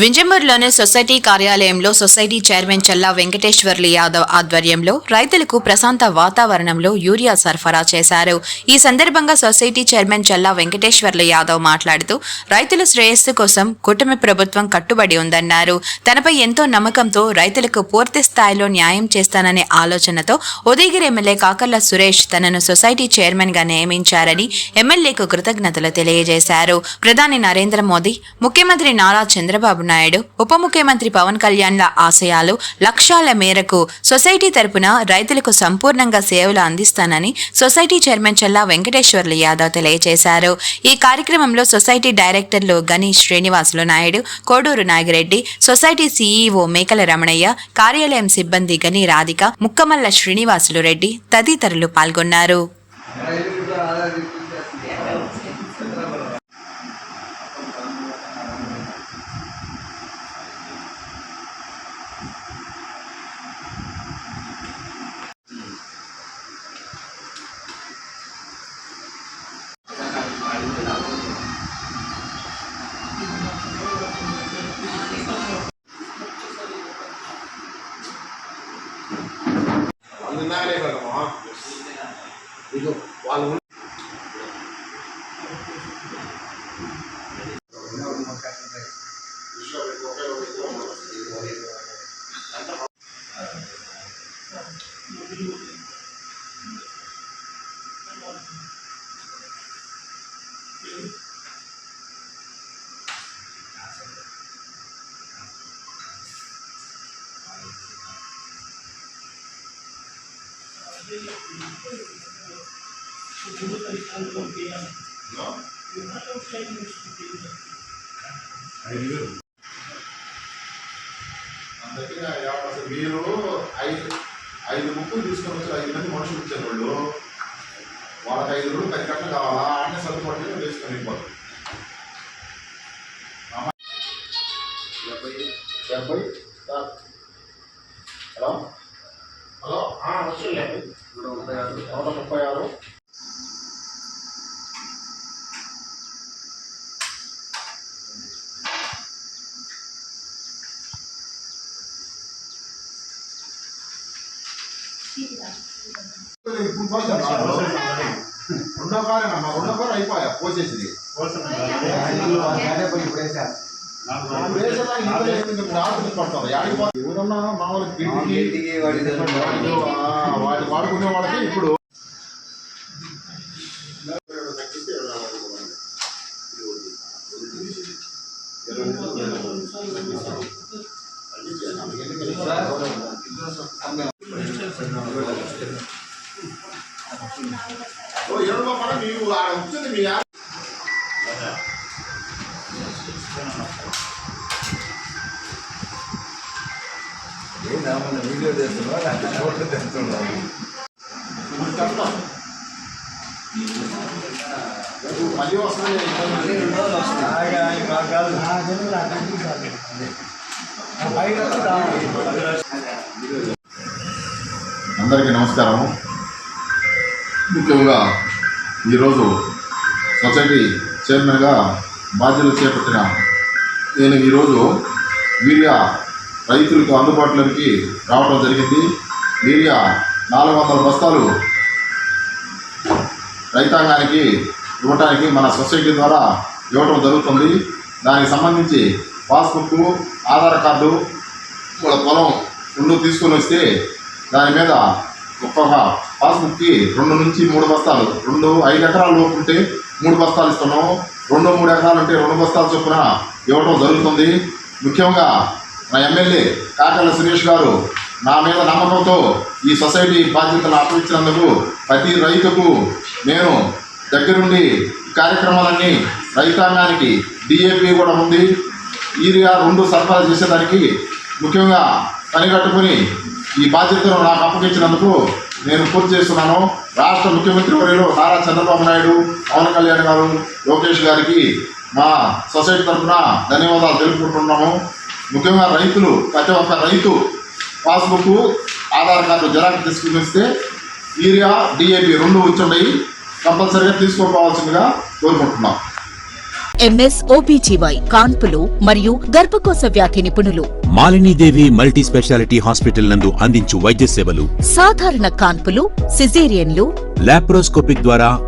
వింజమూరులోని society కార్యాలయంలో society chairman Challa Venkateswarlu Yadav ఆధ్వర్యంలో రైతులకు ప్రశాంత వాతావరణంలో యూరియా సరఫరా చేశారు. ఈ సందర్భంగా సొసైటీ చైర్మన్ చల్లా వెంకటేశ్వర్లు యాదవ్ మాట్లాడుతూ రైతుల శ్రేయస్సు కోసం కూటమి ప్రభుత్వం కట్టుబడి ఉందన్నారు. తనపై ఎంతో నమ్మకంతో రైతులకు పూర్తి స్థాయిలో న్యాయం చేస్తాననే ఆలోచనతో ఉదయగిరి ఎమ్మెల్యే కాకర్ల సురేష్ తనను సొసైటీ చైర్మన్గా నియమించారని ఎమ్మెల్యేకు కృతజ్ఞతలు తెలియజేశారు. ప్రధాని నరేంద్ర మోదీ ముఖ్యమంత్రి నారా చంద్రబాబు నాయుడు ఉప ముఖ్యమంత్రి పవన్ కళ్యాణ్ల ఆశయాలు లక్ష్యాల మేరకు సొసైటీ తరపున రైతులకు సంపూర్ణంగా సేవలు అందిస్తానని సొసైటీ చైర్మన్ చల్లా వెంకటేశ్వర్లు యాదవ్ తెలియజేశారు. ఈ కార్యక్రమంలో సొసైటీ డైరెక్టర్లు గణేష్ శ్రీనివాసులు నాయుడు కోడూరు నాగిరెడ్డి సొసైటీ సీఈఓ మేకల రమణయ్య కార్యాలయం సిబ్బంది గని రాధిక ముక్కమల్ల శ్రీనివాసులు రెడ్డి తదితరులు పాల్గొన్నారు. వాళ్ళు ఉన్నాకనే కదమ్మా ఇదిగో వాళ్ళు ఉన్న- అసలు మీరు ఐదు ఐదు ముక్కులు తీసుకొని వచ్చారు ఐదు మంది మనుషులు ఇచ్చారు వాళ్ళు. వాళ్ళకి ఐదు రోజులు పది గంటలు కావాలా? అన్నీ సర్దుబాటు వేసుకొని వెళ్ళిపోతారు డెబ్బై డెబ్బై సార్. హలో? హలో? వస్తుంది నూట ముప్పై ఆరు నూట ముప్పై ఆరు. ఇప్పుడు రెండో అయిపోయా పోసేసింది. ఇప్పుడు వేసేదా ఇంట్లో వేసింది ఇప్పుడు ఎవరన్నా మామూలు ఇంటికి వాడికి, వాడుకునే వాళ్ళకి ఇప్పుడు ఓ ఆడ వచ్చింది మీ ఆ- వీడియో చేస్తున్నావు లేకపోతే ఫోటో తెస్తున్నావు? ఇప్పుడు చెప్తాం. మళ్ళీ వస్తుంది అందరికీ నమస్కారం ముఖ్యంగా ఈరోజు సొసైటీ చైర్మన్గా బాధ్యతలు చేపట్టిన నేను ఈరోజు వీరియా రైతులకు అందుబాటులోకి రావడం జరిగింది. మీరియా నాలుగు వందల బస్తాలు రైతాంగానికి ఇవ్వటానికి మన సొసైటీ ద్వారా ఇవ్వటం జరుగుతుంది. దానికి సంబంధించి పాస్బుక్ ఆధార్ కార్డు వాళ్ళ పొలం రెండు తీసుకొని వస్తే దాని మీద ఒక్కొక్క పాస్బుక్కి రెండు నుంచి మూడు బస్తాలు రెండు ఐదు ఎకరాల లోపు ఉంటే మూడు బస్తాలు ఇస్తున్నాము రెండు మూడు ఎకరాలు ఉంటే రెండు బస్తాలు చొప్పున ఇవ్వటం జరుగుతుంది. ముఖ్యంగా నా ఎమ్మెల్యే కాకల సురేష్ గారు నా మీద నమ్మకంతో ఈ సొసైటీ బాధ్యతలు అప్పగించినందుకు ప్రతి రైతుకు నేను దగ్గరుండి కార్యక్రమాలన్నీ రైతాంగానికి డిఏపి కూడా ఉంది. ఈరిగా రెండు సరఫరా చేసేదానికి ముఖ్యంగా పనిగట్టుకుని ఈ బాధ్యతను నాకు అప్పగించినందుకు నేను పూర్తి చేస్తున్నాను. రాష్ట్ర ముఖ్యమంత్రి వర్యులు నారా చంద్రబాబు నాయుడు పవన్ కళ్యాణ్ గారు లోకేష్ గారికి మా సొసైటీ తరఫున ధన్యవాదాలు తెలుపుకుంటున్నాము. ముఖ్యంగా రైతులు ప్రతి ఒక్క రైతు పాస్బుక్ ఆధార్ కార్డు జెరాక్స్ తీసుకుని వస్తే యూరియా డిఏపి రెండు వచ్చున్నాయి. కంపల్సరీగా తీసుకోవాల్సిందిగా కోరుకుంటున్నాం. ఎంఎస్ ఓబీజీవై కాన్పులు మరియు గర్భకోశ వ్యాధి నిపుణులు. మాలినీదేవి మల్టీ స్పెషాలిటీ హాస్పిటల్ నందు అందించు వైద్య సేవలు. సాధారణ కాన్పులు సిజేరియన్లు. లాప్రోస్కోపిక్ ద్వారా